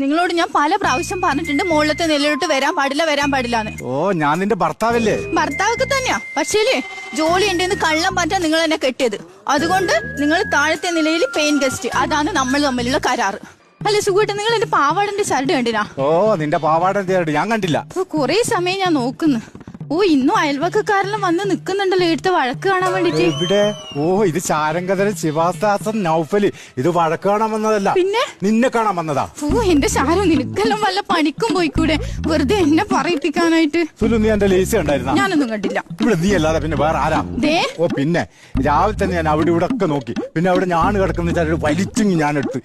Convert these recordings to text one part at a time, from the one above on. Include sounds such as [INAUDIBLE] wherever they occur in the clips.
നിങ്ങളോട് ഞാൻ പല പ്രാവശ്യം പറഞ്ഞിട്ടുണ്ട് മുകളിലത്തെ നിലയിലോട്ട് വരാൻ പാടില്ല വരാൻ പാടില്ല ഓ ഞാൻ നിന്റെ ഭർത്താവല്ലേ? ഭർത്താവൊക്കെ തന്നെയാ. പക്ഷേലേ ജോലി ഉണ്ടെന്ന് കള്ളം പറ്റാൻ നിങ്ങൾ എന്നെ കെട്ടിയത്. അതുകൊണ്ട് നിങ്ങൾ താഴത്തെ നിലയിൽ പെയിൻ ഗസ്റ്റ് അതാണ് നമ്മൾ തമ്മിലുള്ള കരാറ്. അല്ല സുഖമായിട്ട് നിങ്ങൾ എന്റെ പാവാടന്റെ ചരട് കണ്ടിനാ? ഓ നിന്റെ പാവാടന്റെ ചരട്. ഞാൻ കണ്ടില്ല. കൊറേ സമയം ഞാൻ നോക്കുന്നു. ഓ ഇന്നും അയൽവക്കക്കാരെല്ലാം വന്ന് നിക്കുന്നുണ്ടല്ലോ. ഇവിടുത്തെ വഴക്ക് കാണാൻ വേണ്ടിട്ട്. ഇവിടെ ഓ ഇത് ശാരംഗതര ശിവാസ്താസൻ നൗഫലി. ഇത് വഴക്ക് കാണാൻ വന്നതല്ല. പിന്നെ? നിന്നെ കാണാൻ വന്നതാ. ഓ എന്റെ ശാരം നിനക്കെല്ലാം വല്ല പണിക്കും പോയിക്കൂടെ? വെറുതെ എന്നെ പറയിപ്പിക്കാനായിട്ട്. സുലു നീ എന്റെ ലേസ് കണ്ടായിരുന്ന? ഞാനൊന്നും കണ്ടില്ല. ഇവിടെ നീ അല്ലാതെ പിന്നെ വേറെ ആരാ? ദേ. ഓ പിന്നെ രാവിലെ തന്നെ ഞാൻ അവിടെ ഇവിടെ ഒക്കെ നോക്കി. പിന്നെ അവിടെ ഞാൻ കിടക്കുന്ന വലിച്ചിങ് ഞാൻ എടുത്ത്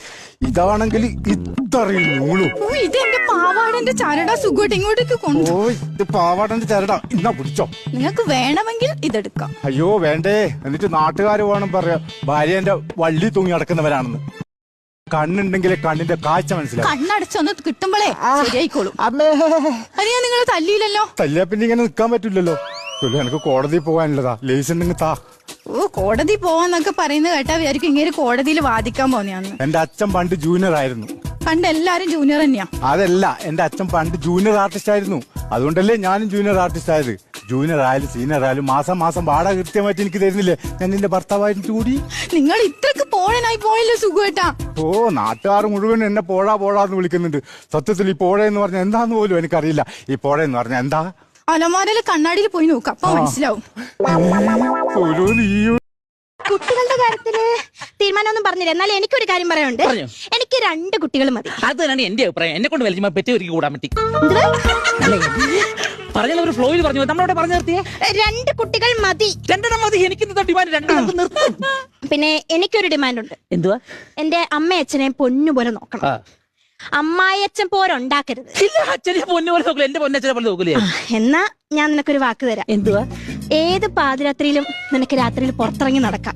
ഇതാണെങ്കിൽ ഇത്രയും നൂളും. ഓ ഇത് പാവാടന്റെ ചരടാ സുഖമായിട്ട് ഇങ്ങോട്ടേക്ക് കൊണ്ടു. ഇത് പാവാടന്റെ ചരടാ. ഇന്നാ പിടിച്ചോ നിങ്ങൾക്ക് വേണമെങ്കിൽ ഇതെടുക്കാം. അയ്യോ വേണ്ടേ. എന്നിട്ട് നാട്ടുകാർ വേണം പറയാ. ഭാര്യ എന്റെ വള്ളി തൂങ്ങി നടക്കുന്നവരാണെന്ന്. കണ്ണുണ്ടെങ്കിലേ കണ്ണിന്റെ കാഴ്ച മനസ്സിലാവും. കണ്ണടച്ചൊന്ന് കിട്ടുമ്പോഴേ ശരിയായിക്കോളും. അമ്മേ. നിങ്ങളെ തല്ലിയില്ലല്ലോ? തല്ലിയാ പിന്നെ ഇങ്ങനെ നിൽക്കാൻ പറ്റില്ലല്ലോ. എനിക്ക് കോടതി പോകാനുള്ളതാ. ലേസ് ഉണ്ടെങ്കിൽ താ. ഓ കോടതി പോവാന്നൊക്കെ പറയുന്നത് കേട്ടാ വിചാരിക്കും ഇങ്ങനെ കോടതിയിൽ വാദിക്കാൻ പോന്നെയാന്ന് എന്റെ അച്ഛൻ പണ്ട് ജൂനിയർ ആയിരുന്നു. പണ്ട് എല്ലാരും ജൂനിയർ തന്നെയാ. അതല്ല എന്റെ അച്ഛൻ പണ്ട് ജൂനിയർ ആർട്ടിസ്റ്റ് ആയിരുന്നു. അതുകൊണ്ടല്ലേ ഞാനും ജൂനിയർ ആർട്ടിസ്റ്റ് ആയത്. ജൂനിയർ ആയാലും സീനിയർ ആയാലും മാസം മാസം വാടക കൃത്യമായിട്ട് എനിക്ക് തരുന്നില്ലേ? ഞാൻ നിന്റെ ഭർത്താവായിട്ട് കൂടി? നിങ്ങൾ ഇത്രക്ക് പോഴനായി പോയല്ലോ സുഖേട്ടാ ഓ നാട്ടുകാർ മുഴുവൻ എന്നെ പോഴാ പോഴാന്ന് വിളിക്കുന്നുണ്ട്. സത്യത്തിൽ ഈ പോഴ എന്ന് പറഞ്ഞാൽ എന്താന്ന് പോലും എനിക്കറിയില്ല. ഈ പോഴ എന്ന് പറഞ്ഞാൽ എന്താ? അലമാരയിലെ കണ്ണാടിയിൽ പോയി നോക്കാം അപ്പൊ മനസ്സിലാവും. കുട്ടികളുടെ കാര്യത്തിൽ തീരുമാനമൊന്നും പറഞ്ഞില്ല. എന്നാലും എനിക്കൊരു കാര്യം പറയാനുണ്ട്. പറഞ്ഞോ. എനിക്ക് രണ്ട് കുട്ടികൾ മതി. അത് തന്നെയാണ് എന്റെ അഭിപ്രായം. എന്നെ കൊണ്ട് വലിയ പെറ്റി ഒരുക്കി കൂടാൻ പറ്റി. പറഞ്ഞ ഒരു ഫ്ലോയിൽ പറഞ്ഞു. നമ്മളവിടെ പറഞ്ഞു നിർത്തിയേ. രണ്ട് കുട്ടികൾ മതി. രണ്ടെണ്ണം മതി. എനിക്ക് ഇന്നത്തെ ഡിമാൻഡ് രണ്ടെണ്ണം നിർത്തും. പിന്നെ എനിക്കൊരു ഡിമാൻഡ് ഉണ്ട് എന്തുവാ? എന്റെ അമ്മയച്ഛനെ പൊന്നുപോലെ നോക്കണം. ആ. അമ്മായിയച്ഛൻ പോരുണ്ടാക്കരുത് ഇല്ല അച്ഛനെ പൊന്നു പോലെ നോക്കില്ല എന്റെ പൊന്നച്ഛനെ പോലെ നോക്കില്ലേ എന്നാ ഞാൻ നിനക്കൊരു വാക്ക് തരാം. എന്തുവാ? ഏത് പാതിരാത്രിയിലും നിനക്ക് രാത്രിയിൽ പുറത്തിറങ്ങി നടക്കാം.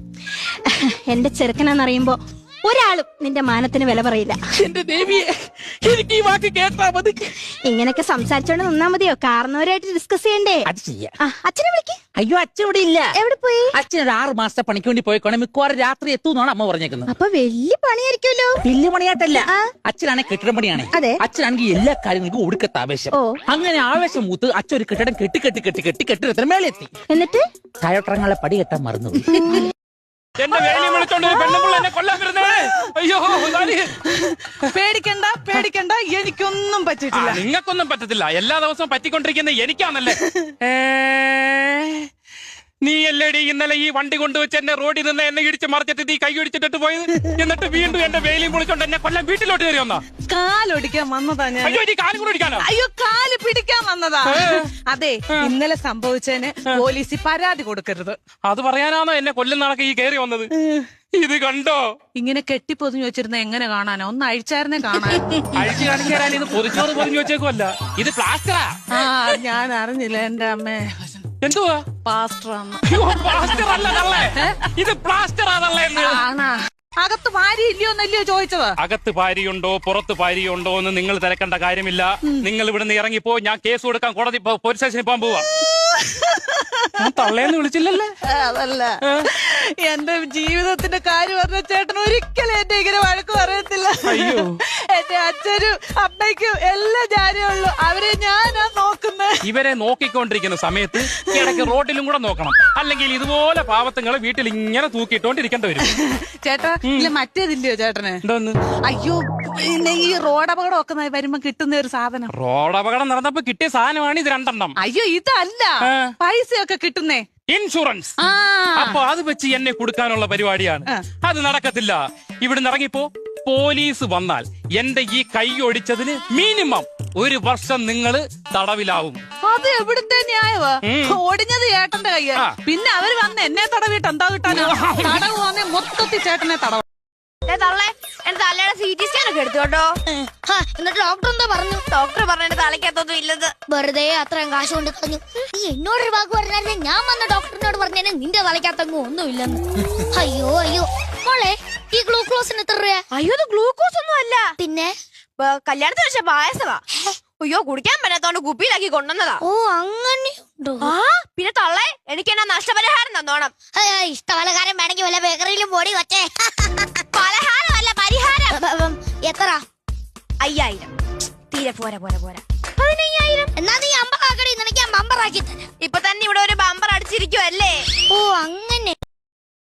എന്റെ ചെറുക്കനെന്നറിയുമ്പോ ഒരാളും നിന്റെ മാനത്തിന് വില പറയില്ല. എന്റെ ദേവിയെ എനിക്ക് ഈ വാക്ക് കേട്ടാ മതി. ഇങ്ങനൊക്കെ സംസാരിച്ചോണ്ട് നിന്നാ മതിയോ? കാരണവരായിട്ട് ഡിസ്കസ് ചെയ്യണ്ടേ? അത് ചെയ്യാം. ആ അച്ഛനെ വിളിക്ക്. അയ്യോ അച്ഛൻ ഇവിടെ ഇല്ല. എവിടെ പോയി? അച്ഛൻ ഒരു ആറ് മാസത്തെ പണിക്ക് വേണ്ടി പോയിക്കോണം. മിക്കവാറും രാത്രി എത്തുന്നാണ് അമ്മ പറഞ്ഞേക്കുന്നത്. അപ്പൊ വലിയ പണിയായിരിക്കുമല്ലോ? വലിയ പണിയായിട്ടല്ല. അച്ഛനാണ് കെട്ടിടം പണിയാണ്. അതെ. അച്ഛനാണെങ്കിൽ എല്ലാ കാര്യങ്ങൾക്കും ഒടുക്കത്ത ആവേശം. ഓ. അങ്ങനെ ആവേശം മൂത്ത് അച്ഛൻ ഒരു കെട്ടിടം കെട്ടി കെട്ടി കെട്ടി കെട്ടി കെട്ടിടത്തിന് മേലെത്തി എന്നിട്ട്? താഴോട്ടിറങ്ങാനുള്ള പടി കെട്ടാൻ മറന്നു എന്റെ വേലി വിളിച്ചോണ്ട് ഒരു എന്നെ കൊല്ലാൻ വരുന്നേ. അയ്യോ? പേടിക്കണ്ട പേടിക്കണ്ട. എനിക്കൊന്നും പറ്റിയിട്ടില്ല. നിങ്ങൾക്കൊന്നും പറ്റത്തില്ല. എല്ലാ ദിവസവും പറ്റിക്കൊണ്ടിരിക്കുന്ന എനിക്കാണല്ലേ. നീ അല്ലേടി ഇന്നലെ ഈ വണ്ടി കൊണ്ടുവച്ച് എന്നെ റോഡിൽ നിന്ന് എന്നെ ഇടിച്ച് മറിച്ചിട്ട് നീ കൈ ഇടിച്ചിട്ട് പോയത്? എന്നിട്ട് വീണ്ടും എന്റെ വേലിയും പൊളിച്ചോണ്ട് എന്നെ കൊല്ലം വീട്ടിലോട്ട് കയറി വന്നാ? കാലൊടിക്കാൻ വന്നതാ ഞാൻ. അയ്യോ കാലും കൂടെ അയ്യോ കാൽ പിടിക്കാൻ വന്നതാ. അതെ ഇന്നലെ സംഭവിച്ചതിന് പോലീസിൽ പരാതി കൊടുക്കരുത്. അത് പറയാനാണോ എന്നെ കൊല്ലുന്നാളൊക്കെ ഈ കയറി വന്നത്? ഇത് കണ്ടോ? ഇങ്ങനെ കെട്ടി പൊതിഞ്ഞു വെച്ചിരുന്ന എങ്ങനെ കാണാനോ? ഒന്ന് അഴിച്ചായിരുന്നേ കാണാൻ. [LAUGHS] അഴിച്ചു കാണിക്കാൻ ഇത് പൊതിച്ചോറ് പൊതിഞ്ഞു വെച്ചേക്കുമല്ല ഇത് പ്ലാസ്റ്ററാ. ആ ഞാൻ അറിഞ്ഞില്ല എന്റെ അമ്മേ. എന്തുവാ? പാസ്റ്ററാന്ന്. അയ്യോ, പ്ലാസ്റ്റർ അല്ല തള്ളേ [LAUGHS] ഇത് പ്ലാസ്റ്റർ ആണല്ലേ എന്ന്. ആണാ. അകത്ത് ഭാര്യ ഇല്ലയോ എന്നല്ലയോ ചോദിച്ചത്? അകത്ത് ഭാര്യയുണ്ടോ പുറത്ത് ഭാര്യയുണ്ടോ എന്ന് നിങ്ങൾ തിരക്കേണ്ട കാര്യമില്ല. നിങ്ങൾ ഇവിടുന്ന് ഇറങ്ങിപ്പോ ഞാൻ കേസ് കൊടുക്കാൻ കോടതി പോലീസ് സ്റ്റേഷനിൽ പോകാൻ പോവാ. ഞാൻ തള്ളേന്ന് വിളിച്ചില്ലല്ലേ? അതല്ല. എന്റെ ജീവിതത്തിന്റെ കാര്യം പറഞ്ഞ ചേട്ടൻ ഒരിക്കലും എന്നെ ഇങ്ങനെ വഴക്ക് പറയത്തില്ല. അയ്യോ. എന്റെ അച്ഛനും അമ്മയ്ക്കും എല്ലാം ജാരിയുള്ളു അവരെ ഞാനാ നോക്കുന്നത് ഇവരെ നോക്കിക്കൊണ്ടിരിക്കുന്ന സമയത്ത് ഇടയ്ക്ക് റോഡിലും കൂടെ നോക്കണം. അല്ലെങ്കിൽ ഇതുപോലെ പാവത്തുങ്ങളെ വീട്ടിൽ ഇങ്ങനെ തൂക്കിയിട്ടോണ്ടിരിക്കേണ്ടി വരും. ചേട്ടാ ഇല്ല മറ്റേതില്ലയോ ചേട്ടന്? അയ്യോ പിന്നെ ഈ റോഡ് അപകടം ഒക്കെ വരുമ്പോ കിട്ടുന്ന ഒരു സാധനം. റോഡ് അപകടം നടന്നപ്പോ കിട്ടിയ സാധനമാണ് ഇത് രണ്ടെണ്ണം. അയ്യോ ഇതല്ല. പൈസയൊക്കെ കിട്ടുന്നേ. ഇൻഷുറൻസ്. അപ്പൊ അത് വെച്ച് എന്നെ കൊടുക്കാനുള്ള പരിപാടിയാണ്. അത് നടക്കത്തില്ല. ഇവിടുന്ന് ഇറങ്ങിപ്പോ പോലീസ് വന്നാൽ എന്റെ ഈ കൈ ഒടിച്ചതിന് മിനിമം ഒരു വർഷം നിങ്ങൾ തടവിലാവും. അത് എവിടുത്തെ ന്യായവാ? ഒടിഞ്ഞത് ചേട്ടന്റെ കയ്യ. പിന്നെ അവർ വന്ന് എന്നെ തടവിട്ട് എന്താ കിട്ടാനോ? [LAUGHS] തടവ് വന്നേ മൊത്തത്തിൽ ചേട്ടനെ തടവ്. തലയുടെ സി ടി സ്കാൻ ഒക്കെ എടുത്തു കേട്ടോ. എന്നിട്ട് ഡോക്ടർ എന്താ പറഞ്ഞു? ഡോക്ടർ പറഞ്ഞ തലയ്ക്കകത്തൊന്നും ഇല്ലത് വെറുതെ അത്രയും കാശ് കൊണ്ട് കളഞ്ഞു നീ എന്നോടൊരു വാക്ക് പറഞ്ഞായിരുന്നു ഞാൻ വന്ന ഡോക്ടറിനോട് പറഞ്ഞേനെ നിന്റെ തലയ്ക്കകത്തങ്ങും ഒന്നും ഇല്ലെന്ന് അയ്യോ അയ്യോ. മോളെ ഈ ഗ്ലൂക്കോസിന് എത്ര രൂപ അയ്യോ ഇത് ഗ്ലൂക്കോസ് ഒന്നും അല്ല. പിന്നെ? കല്യാണത്തിന് വെച്ച പായസമാ. അയ്യോ കുടിക്കാൻ പറ്റാത്തോണ്ട് കുപ്പിയിലാക്കി കൊണ്ടുവന്നതാ. ഓ അങ്ങനെ ആ പിന്നെ തള്ളേ എനിക്ക് എന്നാ നഷ്ടപരിഹാരം തന്നോണം. ഇഷ്ടപലകാരം വേണമെങ്കിൽ വല്ല ബേക്കറിയിലും പോടി വച്ചേ [LAUGHS] എത്ര? അയ്യായിരം. തീരെ പോരാ പോരാ പോരാ. പതിനയ്യായിരം. എന്നാ നീ അമ്പറാക്കടി നിനക്ക് ഞാൻ ബമ്പറാക്കി തരാം. ഇപ്പൊ തന്നെ ഇവിടെ ഒരു ബമ്പർ അടിച്ചിരിക്കുവല്ലേ? ഓ അങ്ങനെ.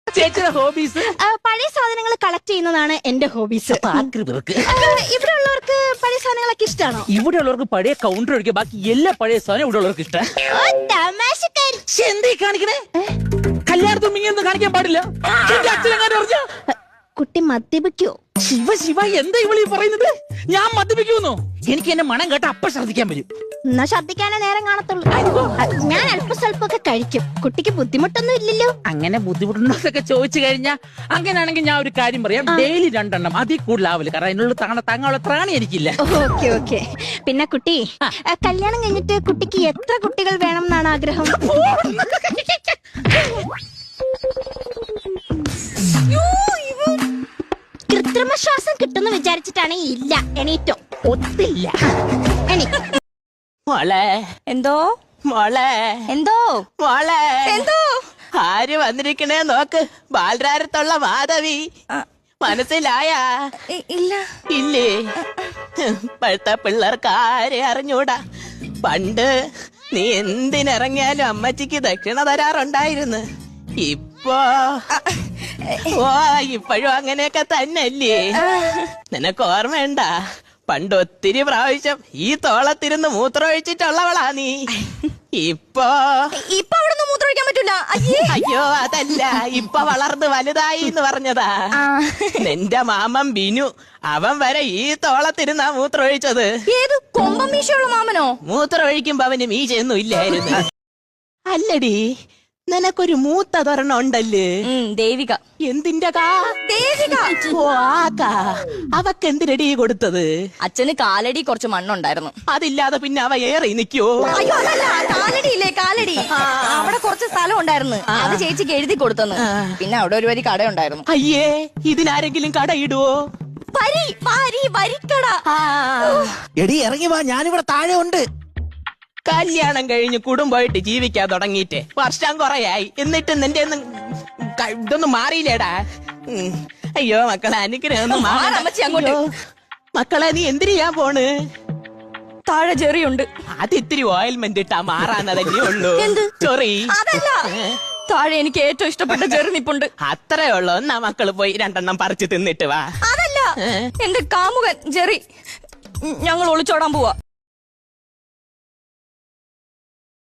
ചേച്ചിയുടെ ഹോബീസ് പഴയ സാധനങ്ങൾ കളക്ട് ചെയ്യുന്നതാണ് എന്റെ ഹോബീസ് ഇവിടെ ഉള്ളവർക്ക് പഴയ സാധനങ്ങളൊക്കെ ഇഷ്ടമാണോ ഇവിടെ ഉള്ളവർക്ക് പഴയ കൗണ്ടർ ഒഴിക്കുക ബാക്കി എല്ലാ പഴയ സാധനം ഇവിടെ ഉള്ളവർക്ക് ഇഷ്ടം. ഓ തമാശക്കാരി. എന്തേ കാണിക്കണേ? കല്യാണത്തും ഇങ്ങനെ കാണിക്കാൻ പാടില്ല. കുട്ടി മദ്യപിക്കോ. ശിവ ശിവ എന്താ ഇവളീ പറയുന്നത്? ഞാൻ മദ്യപിക്കുന്നു? എനിക്ക് എന്നെ മണം കേട്ട അപ്പ ശ്രദ്ധിക്കാൻ വരും. എന്നാ ശ്രദ്ധിക്കാനേ നേരം കാണത്തുള്ളൂ. ഞാൻ അല്പ സ്വല്പമൊക്കെ കഴിക്കും. കുട്ടിക്ക് ബുദ്ധിമുട്ടൊന്നും ഇല്ലല്ലോ. അങ്ങനെ ബുദ്ധിമുട്ടുണ്ടോന്നൊക്കെ ചോദിച്ചു കഴിഞ്ഞാൽ അങ്ങനെയാണെങ്കിൽ ഞാൻ ഒരു കാര്യം പറയാം. ഡെയിലി രണ്ടെണ്ണം അതിൽ കൂടുതലാവില്ല കാരണം അതിനുള്ള താങ്ങ താങ്ങാനുള്ള ത്രാണി എനിക്കില്ല. Okay okay. പിന്നെ കുട്ടി കല്യാണം കഴിഞ്ഞിട്ട് കുട്ടിക്ക് എത്ര കുട്ടികൾ വേണം എന്നാണ് ആഗ്രഹം? കൃത്രിമ ശ്വാസം കിട്ടുമെന്ന് വിചാരിച്ചിട്ടാണ് ഇല്ല എണീറ്റോ. ഒത്തില്ല. മോളെ. എന്തോ? മോളെ. എന്തോ? മോളെ. എന്തോ? ആര് വന്നിരിക്കണേ നോക്ക്. ബാലരാരത്തുള്ള മാധവി. മനസ്സിലായ? ഇല്ല. ഇല്ലേ? ഇപ്പോഴത്തെ പിള്ളേർക്ക് ആരെ അറിഞ്ഞൂടാ? പണ്ട് നീ എന്തിനിറങ്ങിയാലും അമ്മച്ചിക്ക് ദക്ഷിണ തരാറുണ്ടായിരുന്നു. ഇപ്പോ ഓ ഇപ്പോഴും അങ്ങനെയൊക്കെ തന്നെയല്ലേ? നിനക്ക് ഓർമ്മയുണ്ട? പണ്ട് ഒത്തിരി പ്രാവശ്യം ഈ തോളത്തിരുന്ന് മൂത്രമൊഴിച്ചിട്ടുള്ളവളാ നീ. ഇപ്പോ ഇപ്പൊ അവിടുന്ന് മൂത്രമൊഴിക്കാൻ പറ്റൂല. അയ്യേ. അയ്യോ അതല്ല. ഇപ്പൊ വളർന്ന് വലുതായി എന്ന് പറഞ്ഞതാ. നിന്റെ മാമൻ ബിനു അവൻ വരെ ഈ തോളത്തിരുന്നാ മൂത്രമൊഴിച്ചത്. ഏത് കൊമ്പം മീശയുള്ള മാമനോ? മൂത്രമൊഴിക്കുമ്പോ അവന് മീശയൊന്നും ഇല്ലായിരുന്നു. അല്ലടി നിനക്കൊരു മൂത്ത തൊരെണ്ണം ഉണ്ടല്ലേ? ദേവിക. എന്തിന്റെ കാ ദേവിക. ഓ അവക്ക് എന്തിനടി കൊടുത്തത്? അച്ഛന് കാലടി കുറച്ച് മണ്ണുണ്ടായിരുന്നു. അതില്ലാതെ പിന്നെ അവ ഏറി നിക്കോ അയ്യോ അതല്ല കാലടി? ഇല്ലേ കാലടി അവിടെ കുറച്ച് സ്ഥലം ഉണ്ടായിരുന്നു. അത് ചേച്ചിക്ക് എഴുതി കൊടുത്തെന്ന്. പിന്നെ അവിടെ ഒരു വരി കട ഉണ്ടായിരുന്നു അയ്യേ ഇതിനാരെങ്കിലും കട വരി വരി വരിക്കട. എടി ഇറങ്ങി വാ. ഞാനിവിടെ താഴെ ഉണ്ട്. കല്യാണം കഴിഞ്ഞ് കുടുംബമായിട്ട് ജീവിക്കാൻ തുടങ്ങിയിട്ട് വർഷം കുറയായി. എന്നിട്ട് നിന്റെ ഒന്നും ഇതൊന്നും മാറിയില്ലേടാ? അയ്യോ മക്കളെ അനുഗ്രഹം അങ്ങോട്ട്. മക്കളെ നീ എന്തിനു ചെയ്യാൻ പോണ്? താഴെ ചെറിയുണ്ട് അത് ഇത്തിരി ഓയിൽമെന്റ് ഇട്ടാ മാറാന്നതല്ലേ ഉള്ളൂ. ചെറി. താഴെ എനിക്ക് ഏറ്റവും ഇഷ്ടപ്പെട്ട ചെറു നിപ്പുണ്ട്. അത്രേ ഉള്ളൂ. എന്നാ മക്കൾ പോയി രണ്ടെണ്ണം പറിച്ചു തിന്നിട്ട് വാ. അതല്ല. എന്റെ കാമുകൻ ജെറി ഞങ്ങൾ ഒളിച്ചോടാൻ പോവാ.